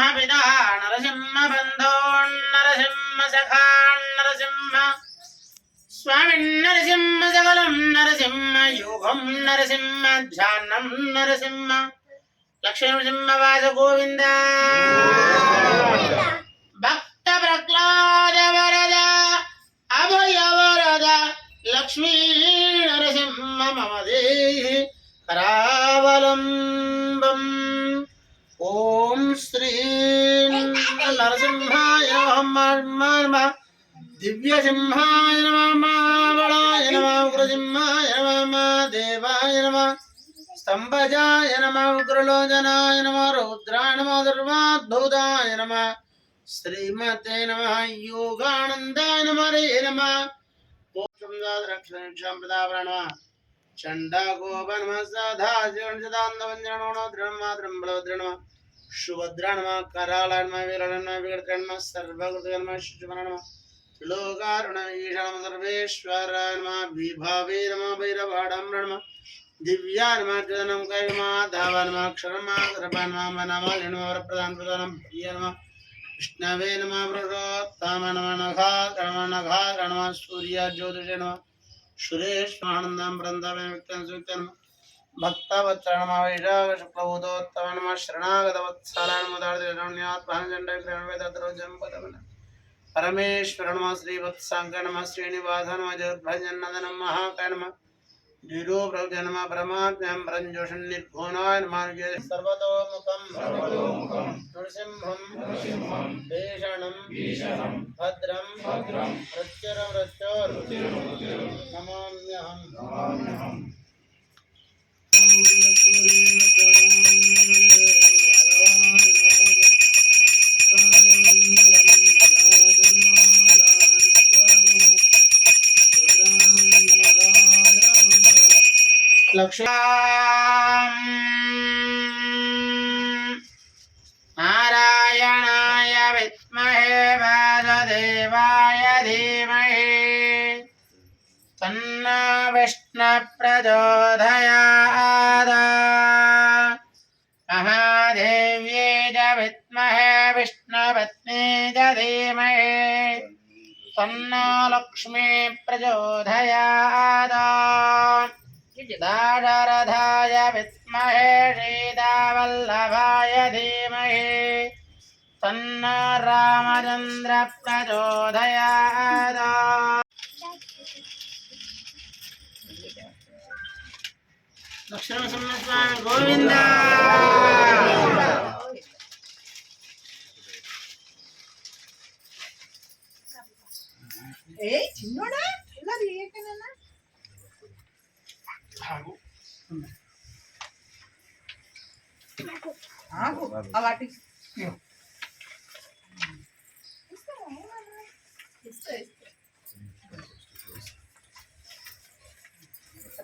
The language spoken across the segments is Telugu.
నరసింహపిద నరసింహబంధోన్నరసింహ సఖాన్నరసింహ స్వామిన్నరసింహ సకలం నరసింహ యోగం నరసింహ ధ్యానం నరసింహ లక్ష్మీసింహ వాస గోవిందా దివ్యసింహాయ సింహాయ నమ ఉగ్రసింహాయ నమ దేవాయ నమ స్తంభజాయ నమ ఉగ్రలోచనాయ నమ రౌద్రాయ నమ దుర్వాద్భుతాయ నమ శ్రీమతే నమ యోగానందాయ నమ రే నమ రక్షణ ప్రదాపర నమ చండాగోప నమ సదా జీవనదాంతవంజనో ద్రణమ ద్రంబలో ద్రణమ సుభద్ర నమ కరాళ నమ వీరణ నమ విగత నమ సర్వకృత నమ శుచిమన నమ త్రిలోకారుణ ఈశనమ సర్వేశ్వర నమ విభావే నమ భైరవాడంబ నమ దివ్యా నమ జనం కైమ ధావ నమ అక్షరమ సర్వ నమ నమ నమ వరప్రదాన ప్రధానం ప్రియ నమ విష్ణవే నమ పురుషోత్తమ నమ నఘా గణమ నఘా గణమ సూర్య జ్యోతిష నమ సురేష్మానందం బృందమే వ్యక్తం సూక్తం భక్తవత్సర నమ వైశాఖ శుక్లభూతోత్తమ నమ శరణాగత వత్సల నమ దాడిద్ర్యం పరమేశ్వర నమ శ్రీవత్సాంక నమ శ్రీనివాస నమ జగద్భజన్నద నమ మహాకాయ నమ నిరూప్రభుజ నమ పరమాత్మ్యం పరంజోషం నిర్భువనాయ నమ సర్వతోముఖం నృసింహం భీషణం భద్రం మృత్యురం మృత్యోర్ నమామ్యహం లక్ష్మీ నారాయణాయ విద్మహే వాసుదేవాయ ధీమహి. తన్న విష్ణు ప్రచోదయాద మహాదేవ్యే చ విద్మహే విష్ణుపత్ని చ ధీమహి. తన్నో లక్ష్మీ ప్రచోదయాద दाशरथाय विद्महे सीतावल्लभाय धीमहि तन्नो रामचन्द्र प्रचोदयात् लक्ष्मणस्वामी गोविन्द ఏ చిన్నోడా ఆగు. ఆ వాటి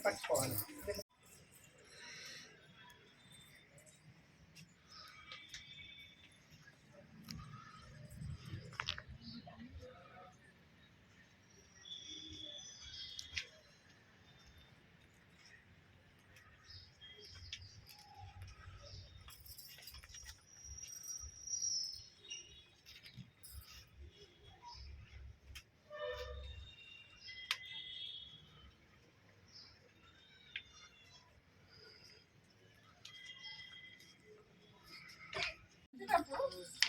పట్టుకోవాలి.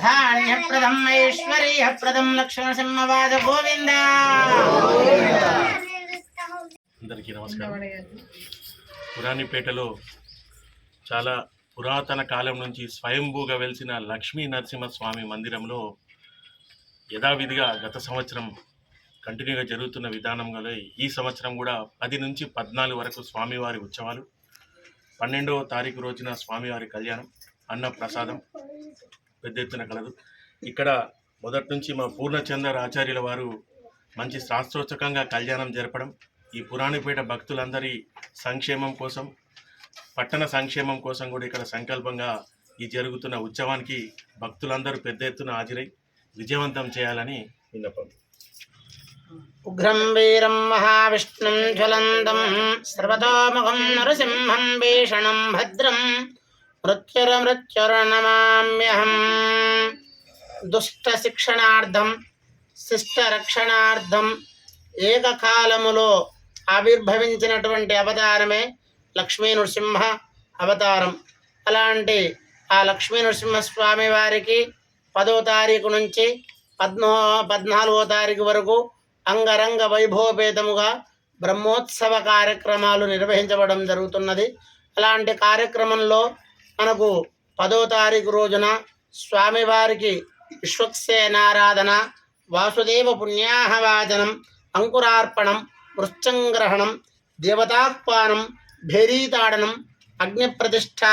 ధాన్యప్రదం ఐశ్వర్యప్రదం లక్ష్మణసింహవాద గోవింద అందరికీ నమస్కారం. పురాణిపేటలో చాలా పురాతన కాలం నుంచి స్వయంభూగా వెలిసిన లక్ష్మీ నరసింహస్వామి మందిరంలో యథావిధిగా గత సంవత్సరం కంటిన్యూగా జరుగుతున్న విధానంలో ఈ సంవత్సరం కూడా పది నుంచి పద్నాలుగు వరకు స్వామివారి ఉత్సవాలు పన్నెండవ తారీఖు రోజున స్వామివారి కళ్యాణం అన్న ప్రసాదం పెద్ద ఎత్తున కలదు. ఇక్కడ మొదటి నుంచి మా పూర్ణచందర్ ఆచార్యుల వారు మంచి శాస్త్రోచకంగా కళ్యాణం జరపడం ఈ పురాణిపేట భక్తులందరి సంక్షేమం కోసం పట్టణ సంక్షేమం కోసం కూడా ఇక్కడ సంకల్పంగా ఈ జరుగుతున్న ఉత్సవానికి భక్తులందరూ పెద్ద ఎత్తున హాజరై విజయవంతం చేయాలని విన్నపం. ఉగ్రం వీరం మహావిష్ణుం జ్వలంతం సర్వతోముఖం నరసింహం భీషణం భద్రం మృత్యురమృత్యుర్నమామ్యహం దుష్ట శిక్షణార్థం శిష్ట రక్షణార్థం ఏకకాలములో ఆవిర్భవించినటువంటి అవతారమే లక్ష్మీ నృసింహ అవతారం. అలాంటి ఆ లక్ష్మీ నృసింహస్వామి వారికి పదో తారీఖు నుంచి పద్నో పద్నాలుగో తారీఖు వరకు అంగరంగ వైభవపేతముగా బ్రహ్మోత్సవ కార్యక్రమాలు నిర్వహించబడం జరుగుతున్నది. అలాంటి కార్యక్రమంలో మనకు పదో తారీఖు రోజున స్వామివారికి విశ్వక్సేనారాధన వాసుదేవ పుణ్యాహవాచనం అంకురార్పణం వృక్షంగ్రహణం దేవతాహ్వానం భేరీతాడనం అగ్నిప్రతిష్ఠ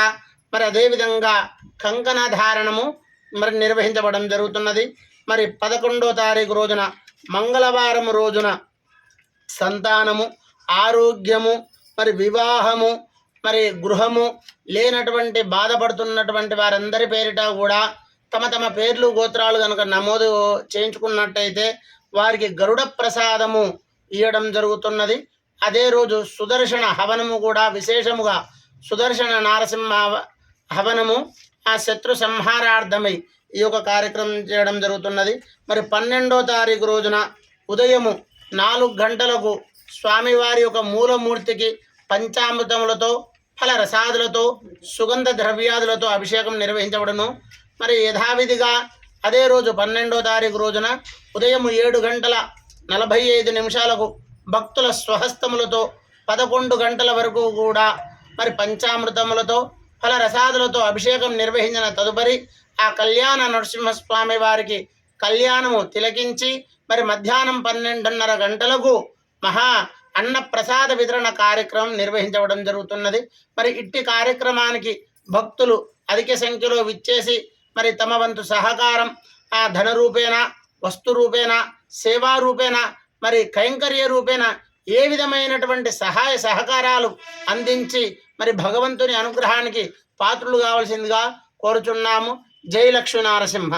మరి అదేవిధంగా కంకణ ధారణము మరి నిర్వహించబడం జరుగుతున్నది. మరి పదకొండో తారీఖు రోజున మంగళవారం రోజున సంతానము ఆరోగ్యము మరి వివాహము మరి గృహము లేనటువంటి బాధపడుతున్నటువంటి వారందరి పేరిట కూడా తమ తమ పేర్లు గోత్రాలు కనుక నమోదు చేయించుకున్నట్టయితే వారికి గరుడ ప్రసాదము ఇవ్వడం జరుగుతున్నది. అదే రోజు సుదర్శన హవనము కూడా విశేషముగా సుదర్శన నారసింహ హవనము ఆ శత్రు సంహారార్థమై ఈ యొక్క కార్యక్రమం చేయడం జరుగుతున్నది. మరి పన్నెండో తారీఖు రోజున ఉదయము నాలుగు గంటలకు స్వామివారి యొక్క మూలమూర్తికి పంచామృతములతో ఫల రసాదులతో సుగంధ ద్రవ్యాదులతో అభిషేకం నిర్వహించబడును. మరి యథావిధిగా అదే రోజు పన్నెండో తారీఖు రోజున ఉదయం ఏడు గంటల నలభై ఐదు నిమిషాలకు భక్తుల స్వహస్తములతో పదకొండు గంటల వరకు కూడా మరి పంచామృతములతో ఫల రసాదులతో అభిషేకం నిర్వహించిన తదుపరి ఆ కళ్యాణ నరసింహస్వామి వారికి కళ్యాణము తిలకించి మరి మధ్యాహ్నం పన్నెండున్నర గంటలకు మహా అన్న ప్రసాద వితరణ కార్యక్రమం నిర్వహించవడం జరుగుతున్నది. మరి ఇట్టి కార్యక్రమానికి భక్తులు అధిక సంఖ్యలో విచ్చేసి మరి తమ వంతు సహకారం ఆ ధన రూపేణ వస్తు రూపేణ సేవా రూపేణ మరి కైంకర్య రూపేణ ఏ విధమైనటువంటి సహాయ సహకారాలు అందించి మరి భగవంతుని అనుగ్రహానికి పాత్రులు కావాల్సిందిగా కోరుచున్నాము. జై లక్ష్మీ నారసింహ